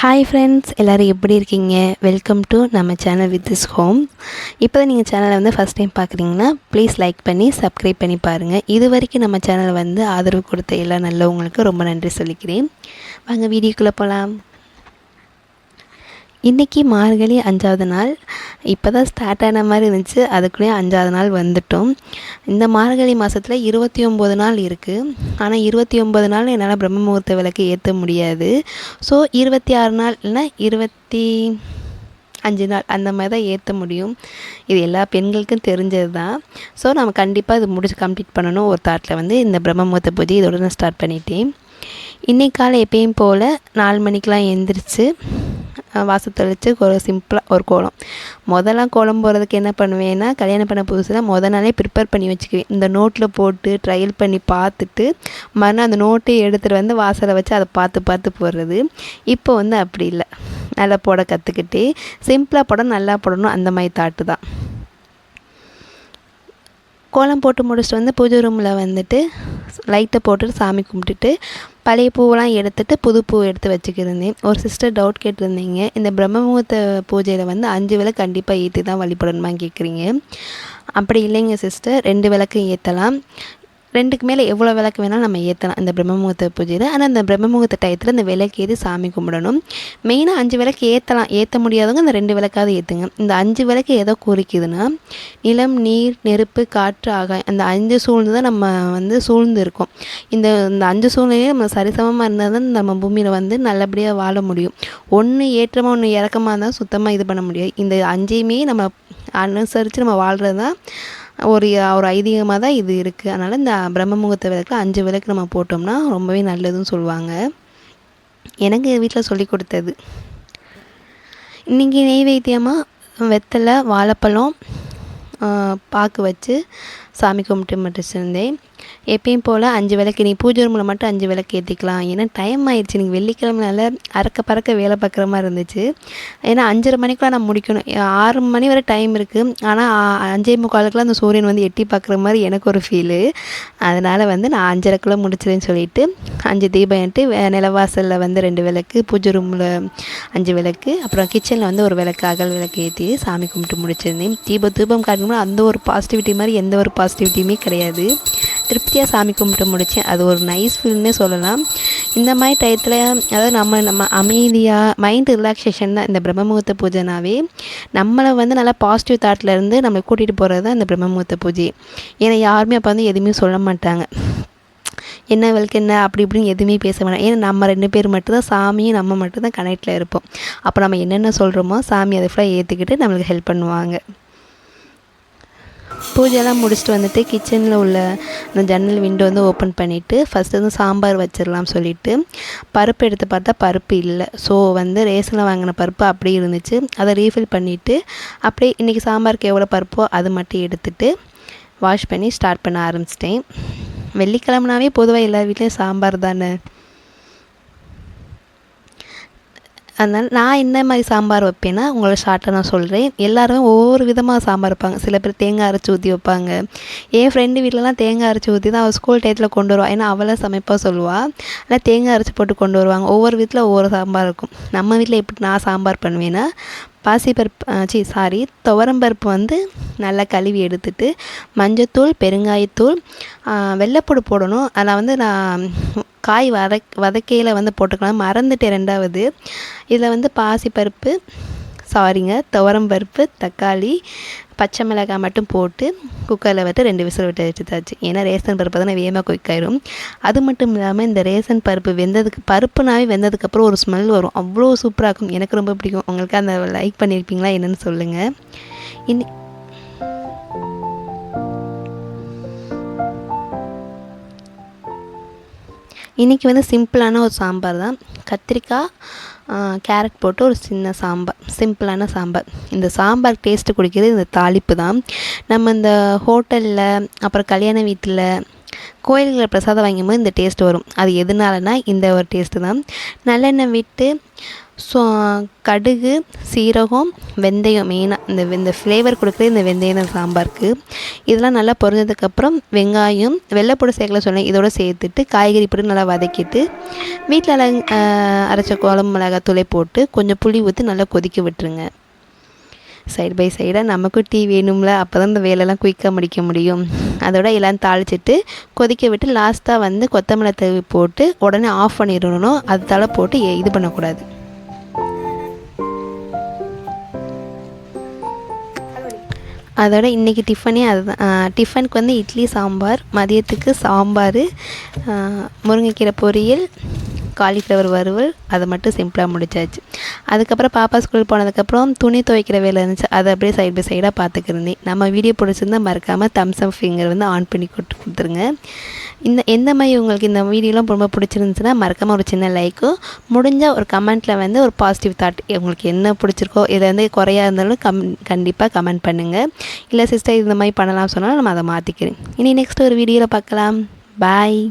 Hi friends எல்லோரும் எப்படி இருக்கீங்க? வெல்கம் டு நம்ம சேனல் வித் திஸ் ஹோம் இப்போ தான் நீங்கள் சேனலை வந்து ஃபஸ்ட் டைம் பார்க்குறீங்கன்னா ப்ளீஸ் லைக் பண்ணி சப்ஸ்கிரைப் பண்ணி பாருங்கள் இது வரைக்கும் நம்ம சேனலை வந்து ஆதரவு கொடுத்த எல்லா நல்லவங்களுக்கு ரொம்ப நன்றி சொல்லிக்கிறேன். வாங்க வீடியோக்குள்ளே போகலாம் இன்றைக்கி மார்கழி அஞ்சாவது நாள். இப்போ தான் ஸ்டார்ட் ஆன மாதிரி இருந்துச்சு. அதுக்குள்ளேயே அஞ்சாவது நாள் வந்துட்டோம். இந்த மார்கழி மாதத்தில் இருபத்தி ஒம்பது நாள் இருக்குது ஆனால் இருபத்தி ஒம்பது நாள் என்னால் பிரம்ம முகூர்த்த விளக்கு ஏற்ற முடியாது. ஸோ இருபத்தி ஆறு நாள் இல்லைன்னா இருபத்தி அஞ்சு நாள் அந்த மாதிரி தான் ஏற்ற முடியும். இது எல்லா பெண்களுக்கும் தெரிஞ்சது தான் ஸோ நம்ம கண்டிப்பாக இது முடிச்சு கம்ப்ளீட் பண்ணணும். ஒரு தாட்டில் வந்து இந்த பிரம்ம முகூர்த்த பூஜை இதோட நான் ஸ்டார்ட் பண்ணிட்டேன். இன்றைக்கி காலை எப்பயும் போல் நாலு மணிக்கெலாம் எழுந்திரிச்சு வாசல் தெளித்து ஒரு சிம்பிளாக ஒரு கோலம். முதல்லாம் கோலம் போடுறதுக்கு என்ன பண்ணுவேன்னா கல்யாணம் பண்ண புதுசில் முத நாளே ப்ரிப்பேர் பண்ணி வச்சுக்குவேன். இந்த நோட்டில் போட்டு ட்ரையல் பண்ணி பார்த்துட்டு மறுநாள் அந்த நோட்டை எடுத்துகிட்டு வந்து வாசலை வச்சு அதை பார்த்து பார்த்து போடுறது. இப்போ வந்து அப்படி இல்லை. நல்லா போட கற்றுக்கிட்டு சிம்பிளாக போட நல்லா போடணும் அந்த மாதிரி தாட்டு தான். கோலம் போட்டு முடிச்சுட்டு வந்து பூஜை ரூமில் வந்துட்டு லைட்டை போட்டுட்டு சாமி கும்பிட்டுட்டு பழைய பூவெல்லாம் எடுத்துகிட்டு புது பூ எடுத்து வச்சுக்கிருந்தேன். ஒரு சிஸ்டர் டவுட் கேட்டிருந்தீங்க. இந்த பிரம்ம முகூர்த்த பூஜையில் வந்து அஞ்சு விலை கண்டிப்பாக ஏற்றி தான் வழிபடணுமா கேட்குறீங்க அப்படி இல்லைங்க சிஸ்டர் ரெண்டு விளக்கு ஏற்றலாம் ரெண்டுக்கு மேலே எவ்வளோ விளக்கு வேணாலும் நம்ம ஏற்றலாம் இந்த பிரம்ம முகூர்த்த பூஜையில். ஆனால் அந்த பிரம்ம முகூர்த்த டயத்தில் இந்த விளக்கு ஏற்றி சாமி கும்பிடணும். மெயினாக அஞ்சு விளக்கு ஏற்றலாம் ஏற்ற முடியாதவங்க இந்த ரெண்டு விளக்காவது ஏற்றுங்க இந்த அஞ்சு விளக்கு எதோ குறிக்குதுன்னா நிலம் நீர் நெருப்பு காற்று ஆகாயம் அந்த அஞ்சு சூழ்ந்து தான் நம்ம வந்து சூழ்ந்து இருக்கோம். இந்த இந்த அஞ்சு சூழ்நிலையும் நம்ம சரிசமமாக இருந்தால் தான் நம்ம பூமியில் வந்து நல்லபடியாக வாழ முடியும். ஒன்று ஏற்றமாக ஒன்று இறக்கமாக இருந்தால் சுத்தமாக இது பண்ண முடியாது. இந்த அஞ்சையுமே நம்ம அனுசரித்து நம்ம வாழ்கிறது தான் ஒரு ஒரு ஐதீகமாக தான் இது இருக்குது அதனால் இந்த பிரம்ம முகூர்த்த விளக்கில் அஞ்சு விளக்கு நம்ம போட்டோம்னா ரொம்பவே நல்லதுன்னு சொல்லுவாங்க. எனக்கு வீட்டில் சொல்லி கொடுத்தது. இன்றைக்கி நெய்வேத்தியமாக வெத்தலை வாழைப்பழம் பாக்கு வச்சு சாமி கும்பிட்டு முடிச்சிருந்தேன். எப்பயும் போல் அஞ்சு விளக்கு நீ பூஜை ரூமில் மட்டும் அஞ்சு விளக்கு ஏற்றிக்கலாம் ஏன்னா டைம் ஆயிடுச்சு. நீங்கள் வெள்ளிக்கிழமைனால அறக்க பறக்க வேலை பார்க்குற மாதிரி இருந்துச்சு. ஏன்னா அஞ்சரை மணிக்குலாம் நான் முடிக்கணும். ஆறு மணி வரை டைம் இருக்குது ஆனால் அஞ்சே முக்காலுக்குலாம் அந்த சூரியன் வந்து எட்டி பார்க்குற மாதிரி எனக்கு ஒரு ஃபீலு அதனால் வந்து நான் அஞ்சரைக்குள்ளே முடிச்சிடுன்னு சொல்லிட்டு அஞ்சு தீபம் ஏன்ட்டு நிலவாசலில் வந்து ரெண்டு விளக்கு பூஜை ரூமில் அஞ்சு விளக்கு அப்புறம் கிச்சனில் வந்து ஒரு விளக்கு அகல் விளக்கு ஏற்றி சாமி கும்பிட்டு முடிச்சிருந்தேன். தீப தூபம் காட்டணும்னா அந்த ஒரு பாசிட்டிவிட்டி மாதிரி எந்த ஒரு பாசிட்டிவிட்டியுமே கிடையாது. திருப்தியாக சாமி கும்பிட்டு முடித்தேன் அது ஒரு நைஸ் ஃபீல்னே சொல்லலாம். இந்த மாதிரி டயத்தில் அதாவது நம்ம நம்ம அமைதியாக மைண்ட் ரிலாக்ஸேஷன் தான் இந்த பிரம்ம முகூர்த்த பூஜைனாவே நம்மளை வந்து நல்லா பாசிட்டிவ் தாட்லேருந்து நம்மளை கூட்டிகிட்டு போகிறது தான் இந்த பிரம்ம முகூர்த்த பூஜை. ஏன்னா யாருமே அப்போ வந்து எதுவுமே சொல்ல மாட்டாங்க. என்ன விளக்கு என்ன அப்படி இப்படின்னு எதுவுமே பேச வேணாம். ஏன்னா நம்ம ரெண்டு பேர் மட்டும்தான் சாமியும் நம்ம மட்டும்தான் கனெக்டில் இருப்போம். அப்போ நம்ம என்னென்ன சொல்கிறோமோ சாமி அதை ஃபுல்லாக ஏற்றுக்கிட்டு நம்மளுக்கு ஹெல்ப் பண்ணுவாங்க. பூஜைலாம் முடிச்சுட்டு வந்துட்டு கிச்சனில் உள்ள அந்த ஜன்னல் விண்டோ வந்து ஓப்பன் பண்ணிவிட்டு ஃபஸ்ட்டு வந்து சாம்பார் வச்சிடலாம் சொல்லிவிட்டு பருப்பு எடுத்து பார்த்தா பருப்பு இல்லை. ஸோ வந்து ரேஷனில் வாங்கின பருப்பு அப்படியே இருந்துச்சு. அதை ரீஃபில் பண்ணிவிட்டு அப்படியே இன்றைக்கி சாம்பாருக்கு எவ்வளோ பருப்போ அது மட்டும் எடுத்துகிட்டு வாஷ் பண்ணி ஸ்டார்ட் பண்ண ஆரம்பிச்சிட்டேன். வெள்ளிக்கிழமனாவே பொதுவாக எல்லார் வீட்லேயும் சாம்பார் தானே. அதனால் நான் என்ன மாதிரி சாம்பார் வைப்பேன்னா உங்களை ஷார்ட்டாக நான் சொல்கிறேன் எல்லாருமே ஒவ்வொரு விதமாக சாம்பார் வைப்பாங்க. சில பேர் தேங்காய் அரைச்சி ஊற்றி வைப்பாங்க. என் ஃப்ரெண்டு வீட்டிலலாம் தேங்காய் அரைச்சி ஊற்றி தான் அவள் ஸ்கூல் டயத்தில் கொண்டு வருவாள் ஏன்னா அவளை சமைப்பாக சொல்லுவாள் ஆனால் தேங்காய் அரைச்சி போட்டு கொண்டு வருவாங்க. ஒவ்வொரு வீட்டில் ஒவ்வொரு சாம்பார் இருக்கும். நம்ம வீட்டில் எப்படி நான் சாம்பார் பண்ணுவேன்னா பாசிப்பருப்பு சி சாரி துவரம்பருப்பு வந்து நல்லா கழுவி எடுத்துட்டு மஞ்சத்தூள் பெருங்காயத்தூள் வெள்ளைப்பூடு போடணும். அதில் வந்து நான் காய் வதக் வதக்கையில் வந்து போட்டுக்கலாம். மறந்துட்டேன் ரெண்டாவது. இதில் வந்து பாசிப்பருப்பு சாரிங்க துவரம் பருப்பு தக்காளி பச்சை மிளகாய் மட்டும் போட்டு குக்கரில் விட்டு ரெண்டு விசில் விட்டு வச்சுதாச்சு ஏன்னா ரேசன் பருப்பு தானே வேகமாக குயிக் ஆயிரும். அது மட்டும் இல்லாமல் இந்த ரேசன் பருப்பு வெந்ததுக்கு பருப்புனாவே வெந்ததுக்கப்புறம் ஒரு ஸ்மெல் வரும். அவ்வளோ சூப்பராக இருக்கும். எனக்கு ரொம்ப பிடிக்கும். உங்களுக்கு அந்த லைக் பண்ணியிருப்பீங்களா என்னென்னு சொல்லுங்கள் இன்னி இன்றைக்கி வந்து சிம்பிளான ஒரு சாம்பார் தான். கத்திரிக்காய் கேரட் போட்டு ஒரு சின்ன சாம்பார். சிம்பிளான சாம்பார். இந்த சாம்பார் டேஸ்ட்டு குடிக்கிறது இந்த தாளிப்பு தான். நம்ம இந்த ஹோட்டலில் அப்புறம் கல்யாண வீட்டில் கோயில்களில் பிரசாதம் வாங்கும்போது இந்த டேஸ்ட் வரும். அது எதனாலனா இந்த ஒரு டேஸ்ட்டு தான். நல்லெண்ணெய் விட்டு ஸோ கடுகு சீரகம் வெந்தயம் மெயினாக இந்த இந்த ஃப்ளேவர் கொடுக்குறது இந்த வெந்தயம் தான் சாம்பாருக்கு. இதெல்லாம் நல்லா பொரிஞ்சதுக்கப்புறம் வெங்காயம் வெள்ளைப்பூடு சேர்க்கல சொன்னேன் இதோட சேர்த்துட்டு காய்கறி போட்டு நல்லா வதக்கிட்டு வீட்டில் அரைச்ச குழம்பு மிளகாத்தூளை போட்டு கொஞ்சம் புளி ஊற்றி நல்லா கொதிக்க விட்டுருங்க. சைடு பை சைடாக நமக்கும் டீ வேணும்ல அப்போ தான் இந்த வேலையெல்லாம் குயிக்காக முடிக்க முடியும். அதோட எல்லாம் தாளிச்சிட்டு கொதிக்க விட்டு லாஸ்ட்டாக வந்து கொத்தமல்லி தூவி போட்டு உடனே ஆஃப் பண்ணிடணும். அது தலை போட்டு இது பண்ணக்கூடாது. அதோட இன்றைக்கி டிஃபனே அதுதான் டிஃபனுக்கு வந்து இட்லி சாம்பார் மதியத்துக்கு சாம்பார் முருங்கைக்கீரை பொரியல் காலிஃப்ளவர் வறுவல் அதை மட்டும் சிம்பிளாக முடிச்சாச்சு. அதுக்கப்புறம் பாப்பா ஸ்கூல் போனதுக்கப்புறம் துணி துவைக்கிற வேலை இருந்துச்சு. அதை அப்படியே சைடு பை சைடாக பார்த்துக்கிருந்தேன் நம்ம வீடியோ பிடிச்சிருந்தா மறக்காமல் தம்ஸ் அப் ஃபிங்கர் வந்து ஆன் பண்ணி கொடுத்து கொடுத்துருங்க. இந்த எந்த மாதிரி உங்களுக்கு இந்த வீடியோலாம் ரொம்ப பிடிச்சிருந்துச்சுன்னா மறக்காமல் ஒரு சின்ன லைக்கும் முடிஞ்சால் ஒரு கமெண்ட்டில் வந்து ஒரு பாசிட்டிவ் தாட் உங்களுக்கு என்ன பிடிச்சிருக்கோ இதை வந்து குறையாக இருந்தாலும் கம் கண்டிப்பாக கமெண்ட் பண்ணுங்கள் இல்லை சிஸ்டர் இந்த மாதிரி பண்ணலாம் சொன்னாலும் நம்ம அதை மாற்றிக்கிறேன் இனி நெக்ஸ்ட் ஒரு வீடியோவில் பார்க்கலாம். பாய்